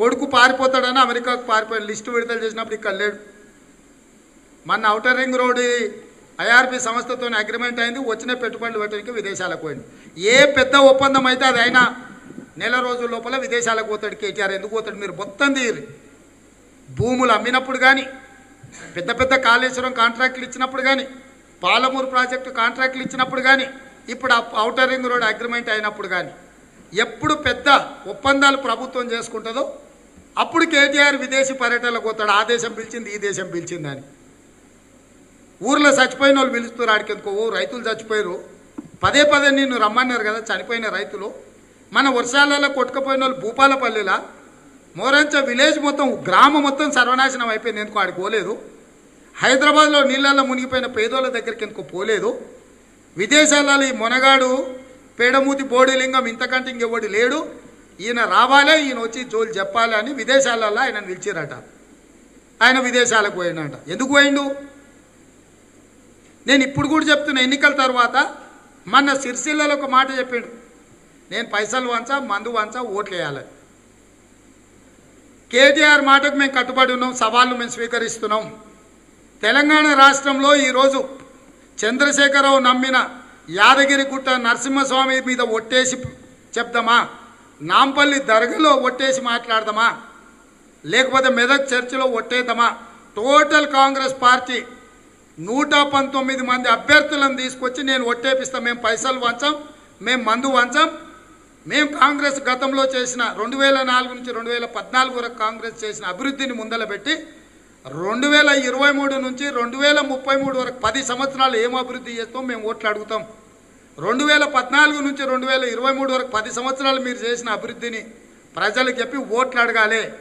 కొడుకు పారిపోతాడని అమెరికాకు పారిపోయాడు. లిస్టు విడుదల చేసినప్పుడు ఇక్కడ లేడు. మన అవుటర్ రింగ్ రోడ్ ఐఆర్పి సంస్థతో అగ్రిమెంట్ అయింది. వచ్చిన పెట్టుబడులు పెట్టడానికి విదేశాలకు పోయింది. ఏ పెద్ద ఒప్పందం అయితే అది అయినా నెల రోజుల లోపల విదేశాలకు పోతాడు కేటీఆర్. ఎందుకు పోతాడు? మీరు మొత్తం తీరి. భూములు అమ్మినప్పుడు కానీ పెద్ద పెద్ద కాళేశ్వరం కాంట్రాక్టులు ఇచ్చినప్పుడు కానీ పాలమూరు ప్రాజెక్టు కాంట్రాక్టులు ఇచ్చినప్పుడు కానీ ఇప్పుడు అవుటర్ రింగ్ రోడ్ అగ్రిమెంట్ అయినప్పుడు కానీ ఎప్పుడు పెద్ద ఒప్పందాలు ప్రభుత్వం చేసుకుంటుందో అప్పుడు కేటీఆర్ విదేశీ పర్యటనలకు పోతాడు ఆ దేశం పిలిచింది ఈ దేశం పిలిచింది అని. ఊర్లో చచ్చిపోయిన వాళ్ళు పిలుస్తారు ఆడికి ఎందుకో రైతులు చచ్చిపోయారు పదే పదే నిన్ను రమ్మన్నారు కదా చనిపోయిన రైతులు. మన వర్షాలలో కొట్టుకుపోయిన వాళ్ళు భూపాలపల్లిలా. మోరంచ విలేజ్ మొత్తం గ్రామం మొత్తం సర్వనాశనం అయిపోయింది. ఎందుకు ఆడికి పోలేదు. హైదరాబాద్లో నీళ్ళల్లో మునిగిపోయిన పేదోళ్ళ దగ్గరికి ఎందుకు పోలేదు. విదేశాలలో ఈ మొనగాడు పేడమూతి బోడిలింగం ఇంతకంటే ఇంకెవడు లేడు. ఈయన రావాలే ఈయన వచ్చి జోలు చెప్పాలి అని విదేశాలలో ఆయన నిలిచిరట. ఆయన విదేశాలకు పోయినట ఎందుకు పోయిండు? నేను ఇప్పుడు కూడా చెప్తున్నా ఎన్నికల తర్వాత మొన్న సిరిసిల్లలో ఒక మాట చెప్పిండు. నేను పైసలు వంచా మందు వంచా ఓట్లు వేయాలి. కేటీఆర్ మాటకు మేము కట్టుబడి ఉన్నాం సవాళ్ళు మేము స్వీకరిస్తున్నాం. తెలంగాణ రాష్ట్రంలో ఈరోజు చంద్రశేఖరరావు నమ్మిన యాదగిరిగుట్ట నరసింహస్వామి మీద ఒట్టేసి చెప్దామా? నాంపల్లి దర్గలో ఒట్టేసి మాట్లాడదామా? లేకపోతే మెదక్ చర్చిలో ఒట్టేద్దామా? టోటల్ కాంగ్రెస్ పార్టీ నూట పంతొమ్మిది మంది అభ్యర్థులను తీసుకొచ్చి నేను ఒట్టేపిస్తా. మేము పైసలు వంచాం మేము మందు వంచాం. మేము కాంగ్రెస్ గతంలో చేసిన రెండు వేల నాలుగు నుంచి రెండు వేల పద్నాలుగు వరకు కాంగ్రెస్ చేసిన అభివృద్ధిని ముందలబెట్టి పెట్టి రెండు వేల ఇరవై మూడు నుంచి రెండు వేల ముప్పై మూడు వరకు పది సంవత్సరాలు ఏం అభివృద్ధి చేస్తాం మేము ఓట్లు అడుగుతాం. రెండు వేల పద్నాలుగు నుంచి రెండు వేల ఇరవై మూడు వరకు పది సంవత్సరాలు మీరు చేసిన అభివృద్ధిని ప్రజలు చెప్పి ఓట్లు అడగాలి.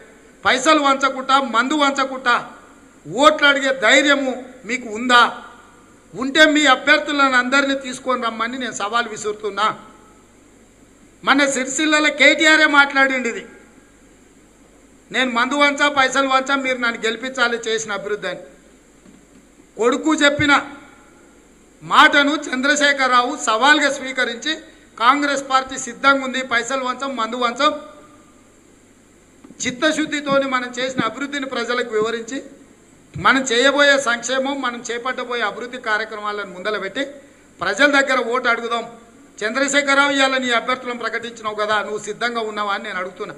పైసలు వంచకుండా మందు వంచకుండా ఓట్లు అడిగే ధైర్యము మీకు ఉందా? ఉంటే మీ అభ్యర్థులను అందరినీ తీసుకొని రమ్మని నేను సవాల్ విసురుతున్నా. మన సిరిసిల్లలో కేటీఆరే మాట్లాడిండిది. నేను మందు వంచా పైసలు వంచా మీరు నన్ను గెలిపించాలి చేసిన అభివృద్ధి అని. కొడుకు చెప్పిన మాటను చంద్రశేఖరరావు సవాల్గా స్వీకరించి కాంగ్రెస్ పార్టీ సిద్ధంగా ఉంది పైసలు వంచం మందు వంచం. చిత్తశుద్ధితోని మనం చేసిన అభివృద్ధిని ప్రజలకు వివరించి మనం చేయబోయే సంక్షేమం మనం చేపట్టబోయే అభివృద్ధి కార్యక్రమాలను ముందల పెట్టి ప్రజల దగ్గర ఓటు అడుగుదాం. చంద్రశేఖరరావు ఇవాళ నీ అభ్యర్థులను ప్రకటించినావు కదా నువ్వు సిద్ధంగా ఉన్నావా అని నేను అడుగుతున్నా.